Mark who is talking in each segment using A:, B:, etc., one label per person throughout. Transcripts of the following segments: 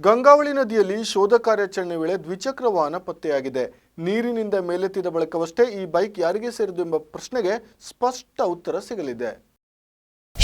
A: ಗಂಗಾವಳಿ ನದಿಯಲ್ಲಿ ಶೋಧ ಕಾರ್ಯಾಚರಣೆ ವೇಳೆ ದ್ವಿಚಕ್ರ ವಾಹನ ಪತ್ತೆಯಾಗಿದೆ. ನೀರಿನಿಂದ ಮೇಲೆತ್ತಿದ ಬಳಿಕವಷ್ಟೇ ಈ ಬೈಕ್ ಯಾರಿಗೆ ಸೇರಿದು ಎಂಬ ಪ್ರಶ್ನೆಗೆ ಸ್ಪಷ್ಟ ಉತ್ತರ ಸಿಗಲಿದೆ.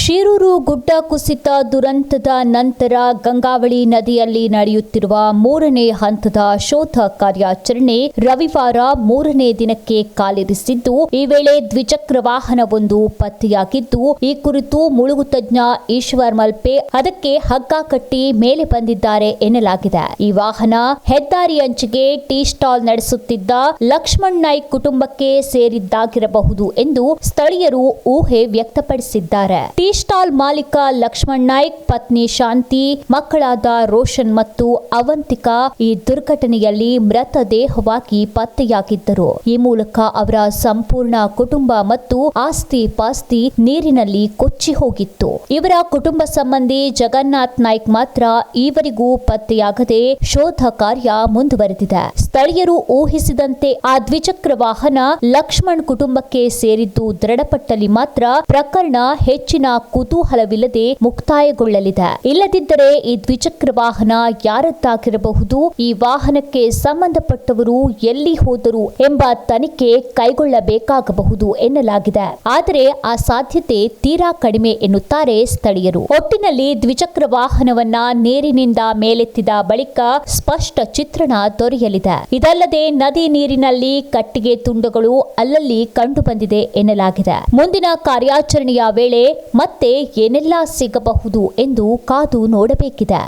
B: ಶಿರೂರು ಗುಡ್ಡ ಕುಸಿತ ದುರಂತದ ನಂತರ ಗಂಗಾವಳಿ ನದಿಯಲ್ಲಿ ನಡೆಯುತ್ತಿರುವ ಮೂರನೇ ಹಂತದ ಶೋಧ ಕಾರ್ಯಾಚರಣೆ ರವಿವಾರ ಮೂರನೇ ದಿನಕ್ಕೆ ಕಾಲಿರಿಸಿದ್ದು, ಈ ವೇಳೆ ದ್ವಿಚಕ್ರ ವಾಹನವೊಂದು ಪತ್ತೆಯಾಗಿದ್ದು, ಈ ಕುರಿತು ಮುಳುಗು ತಜ್ಞ ಈಶ್ವರ್ ಮಲ್ಪೆ ಅದಕ್ಕೆ ಹಗ್ಗ ಕಟ್ಟಿ ಮೇಲೆ ಬಂದಿದ್ದಾರೆ ಎನ್ನಲಾಗಿದೆ. ಈ ವಾಹನ ಹೆದ್ದಾರಿ ಅಂಚಿಗೆ ಟೀ ಸ್ಟಾಲ್ ನಡೆಸುತ್ತಿದ್ದ ಲಕ್ಷ್ಮಣ್ ನಾಯ್ಕ್ ಕುಟುಂಬಕ್ಕೆ ಸೇರಿದ್ದಾಗಿರಬಹುದು ಎಂದು ಸ್ಥಳೀಯರು ಊಹೆ ವ್ಯಕ್ತಪಡಿಸಿದ್ದಾರೆ. ಟೀ ಸ್ಟಾಲ್ ಮಾಲೀಕ ಲಕ್ಷ್ಮಣ್ ನಾಯ್ಕ್, ಪತ್ನಿ ಶಾಂತಿ, ಮಕ್ಕಳಾದ ರೋಷನ್ ಮತ್ತು ಅವಂತಿಕಾ ಈ ದುರ್ಘಟನೆಯಲ್ಲಿ ಮೃತದೇಹವಾಗಿ ಪತ್ತೆಯಾಗಿದ್ದರು. ಈ ಮೂಲಕ ಅವರ ಸಂಪೂರ್ಣ ಕುಟುಂಬ ಮತ್ತು ಆಸ್ತಿ ಪಾಸ್ತಿ ನೀರಿನಲ್ಲಿ ಕೊಚ್ಚಿ ಹೋಗಿತ್ತು. ಇವರ ಕುಟುಂಬ ಸಂಬಂಧಿ ಜಗನ್ನಾಥ್ ನಾಯ್ಕ್ ಮಾತ್ರ ಈವರೆಗೂ ಪತ್ತೆಯಾಗದೆ ಶೋಧ ಕಾರ್ಯ ಮುಂದುವರೆದಿದೆ. ಸ್ಥಳೀಯರು ಊಹಿಸಿದಂತೆ ಆ ದ್ವಿಚಕ್ರ ವಾಹನ ಲಕ್ಷ್ಮಣ್ ಕುಟುಂಬಕ್ಕೆ ಸೇರಿದ್ದು ದೃಢಪಟ್ಟಲ್ಲಿ ಮಾತ್ರ ಪ್ರಕರಣ ಹೆಚ್ಚಿನ ಕುತೂಹಲವಿಲ್ಲದೆ ಮುಕ್ತಾಯಗೊಳ್ಳಲಿದೆ. ಇಲ್ಲದಿದ್ದರೆ ಈ ದ್ವಿಚಕ್ರ ವಾಹನ ಯಾರದ್ದಾಗಿರಬಹುದು? ಈ ವಾಹನಕ್ಕೆ ಸಂಬಂಧಪಟ್ಟವರು ಎಲ್ಲಿ ಹೋದರು ಎಂಬ ತನಿಖೆ ಕೈಗೊಳ್ಳಬೇಕಾಗಬಹುದು ಎನ್ನಲಾಗಿದೆ. ಆದರೆ ಆ ಸಾಧ್ಯತೆ ತೀರಾ ಕಡಿಮೆ ಎನ್ನುತ್ತಾರೆ ಸ್ಥಳೀಯರು. ಒಟ್ಟಿನಲ್ಲಿ ದ್ವಿಚಕ್ರ ವಾಹನವನ್ನ ನೀರಿನಿಂದ ಮೇಲೆತ್ತಿದ ಬಳಿಕ ಸ್ಪಷ್ಟ ಚಿತ್ರಣ ದೊರೆಯಲಿದೆ. ಇದಲ್ಲದೆ ನದಿ ನೀರಿನಲ್ಲಿ ಕಟ್ಟಿಗೆ ತುಂಡುಗಳು ಅಲ್ಲಲ್ಲಿ ಕಂಡುಬಂದಿದೆ ಎನ್ನಲಾಗಿದೆ. ಮುಂದಿನ ಕಾರ್ಯಾಚರಣೆಯ ವೇಳೆ ಮತ್ತೆ ಏನೆಲ್ಲ ಸಿಗಬಹುದು ಎಂದು ಕಾದು ನೋಡಬೇಕಿದೆ.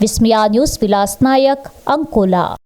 B: ವಿಸ್ಮಯ ನ್ಯೂಸ್ ವಿಲಾಸ್ ನಾಯಕ್ ಅಂಕೋಲಾ.